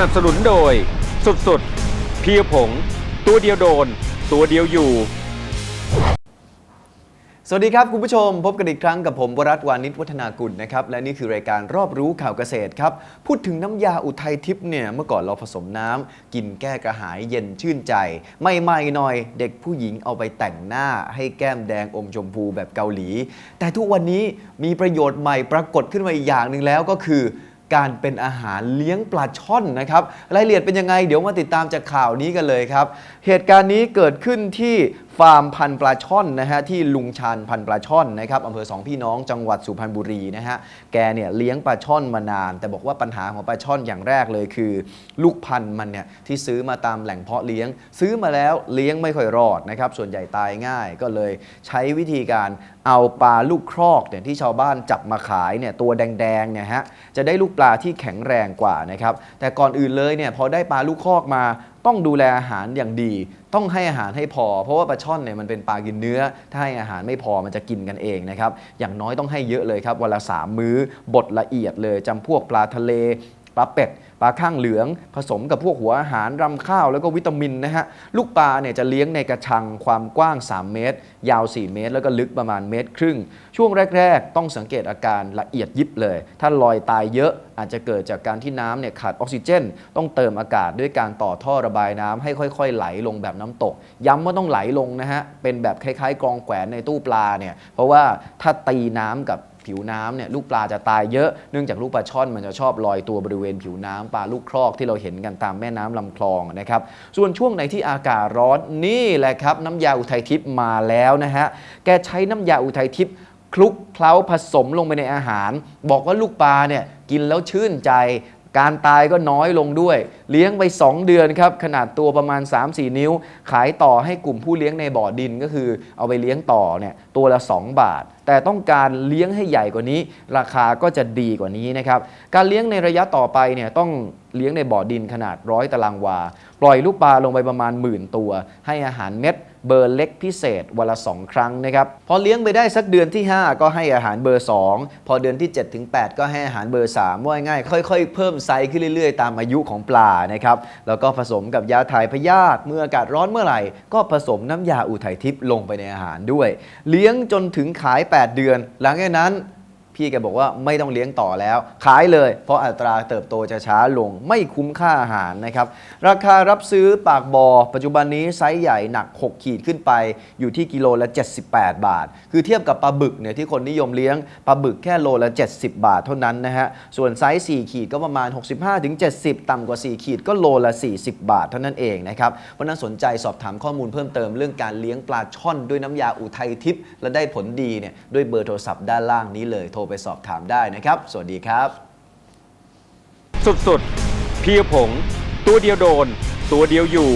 นับสนุนโดยสุดสุดๆ เพียผง ตัวเดียวโดน ตัวเดียวอยู่ สวัสดีครับคุณผู้ชม พบกันอีกครั้งกับผมวรัตวานิชวัฒนากุลนะครับและนี่คือรายการรอบรู้ข่าวเกษตรครับ พูดถึงน้ำยาอุทัยทิพย์เนี่ยเมื่อก่อนเราผสมน้ำกินแก้กระหายเย็นชื่นใจไม่ไม่หน่อยเด็กผู้หญิงเอาไปแต่งหน้าให้แก้มแดงอมชมพูแบบเกาหลี แต่ทุกวันนี้มีประโยชน์ใหม่ปรากฏขึ้นมาอีกอย่างหนึ่งแล้วก็คือ การเป็นอาหารเลี้ยงปลาช่อนนะครับรายละเอียดเป็นยังไง เดี๋ยวมาติดตามจากข่าวนี้กันเลยครับ เหตุการณ์นี้เกิดขึ้นที่ ฟาร์มพันปลาช่อนนะฮะที่ลุงชานพันปลาช่อนนะครับอำเภอสองพี่น้องจังหวัดสุพรรณบุรีนะฮะแกเนี่ยเลี้ยงปลาช่อนมานาน แต่บอกว่าปัญหาของปลาช่อนอย่างแรกเลยคือ ลูกพันธุ์มันเนี่ยที่ซื้อมาตามแหล่งเพาะเลี้ยง ซื้อมาแล้วเลี้ยงไม่ค่อยรอดนะครับส่วนใหญ่ตายง่ายก็เลยใช้วิธีการเอาปลาลูกครอกเนี่ยที่ชาวบ้านจับมาขายเนี่ยตัวแดงๆเนี่ยฮะจะได้ลูกปลาที่แข็งแรงกว่านะครับแต่ก่อนอื่นเลยเนี่ยพอได้ปลาลูกครอกมา ต้องดูแลอาหารอย่างดี ต้องให้อาหารให้พอ เพราะว่าปลาช่อนเนี่ยมันเป็นปลากินเนื้อ ถ้าให้อาหารไม่พอมันจะกินกันเองนะครับ อย่างน้อยต้องให้เยอะเลยครับวันละสามมื้อบดละเอียดเลยจำพวกปลาทะเลปลาเป็ดปลาข้างเหลืองผสมกับพวกหัวอาหารรำข้าวแล้วก็วิตามินนะฮะลูกปลาเนี่ยจะเลี้ยงในกระชังความกว้าง 3 เมตร ยาว 4 เมตร แล้วก็ลึกประมาณเมตร ครึ่ง ช่วงแรก ๆ ต้องสังเกตอาการละเอียดยิบเลย ถ้าลอยตายเยอะอาจจะเกิดจากการที่น้ำเนี่ยขาดออกซิเจน ต้องเติมอากาศด้วยการต่อท่อระบายน้ำให้ค่อย ๆ ไหลลงแบบน้ำตก ย้ำว่าต้องไหลลงนะฮะเป็นแบบคล้ายๆกองแขวนในตู้ปลาเนี่ยเพราะว่าถ้าตีน้ำกับผิวน้ำเนี่ยลูกปลาจะตายเยอะเนื่องจากลูกปลาช่อนมันจะชอบลอยตัวบริเวณผิวน้ำปลาลูกครอกที่เราเห็นกันตามแม่น้ำลำคลองนะครับ ส่วนช่วงไหนที่อากาศร้อนนี่แหละครับน้ำยาอุทัยทิพย์มาแล้วนะฮะแกใช้น้ำยาอุทัยทิพย์คลุกเคล้าผสมลงไปในอาหาร บอกว่าลูกปลาเนี่ยกินแล้วชื่นใจ การตายก็น้อยลงด้วย เลี้ยงไป 2 เดือนครับ ขนาดตัวประมาณ 3-4 นิ้ว ขายต่อให้กลุ่มผู้เลี้ยงในบ่อดินก็คือ เอาไปเลี้ยงต่อเนี่ยตัวละ 2 บาท แต่ต้องการเลี้ยงให้ใหญ่กว่านี้ ราคาก็จะดีกว่านี้นะครับ การเลี้ยงในระยะต่อไปเนี่ยต้องเลี้ยงในบ่อดินขนาดร้อยตารางวา ปล่อยลูกปลาลงไปประมาณหมื่นตัว ให้อาหารเม็ด เบอร์เล็กพิเศษวันละ2ครั้งนะครับ พอเลี้ยงไปได้สักเดือนที่ 5 ก็ให้อาหารเบอร์ 2 พอเดือนที่ 7 ถึง 8 ก็ให้อาหารเบอร์ 3 ว่าง่ายๆค่อยๆ เพิ่มไซส์ขึ้นเรื่อยๆ ตามอายุของปลานะครับ แล้วก็ผสมกับยาถ่ายพยาธิเมื่ออากาศร้อนเมื่อไหร่ ก็ผสมน้ำยาอุทัยทิพย์ลงไปในอาหารด้วย เลี้ยงจนถึงขาย 8 เดือน หลังจากนั้น พี่แกบอกว่าไม่ต้องเลี้ยงต่อแล้ว ขายเลย เพราะอัตราเติบโตจะช้าลงไม่คุ้มค่าอาหารนะครับ ราคารับซื้อปากบอ่อปัจจุบันนี้ไซส์ใหญ่หนัก 6 ขีดขึ้นไป อยู่ที่กิโลละ 78 บาท คือเทียบกับปลาบึกเนี่ยที่คนนิยมเลี้ยงปลาบึกแค่โลละ 70 บาทเท่านั้นนะฮะส่วนไซส์4ขีดก็ประมาณ 65-70 ต่ำกว่า 4 ขีดก็โลละ 40 บาทเท่านั้นเองนะครับเพราะนั้นสนใจสอบถามข้อมูลเพิ่มเติมเรื่องการเลี้ยงปลาช่อนด้วยน้ำยาอุทัยทิพย์และได้ผลดีเนี่ยด้วยเบอร์โทรศัพท์ด้านล่างนี้เลยโทรไปสอบถามได้นะครับ สวัสดีครับ สุดๆพียผง ตัวเดียวโดน ตัวเดียวอยู่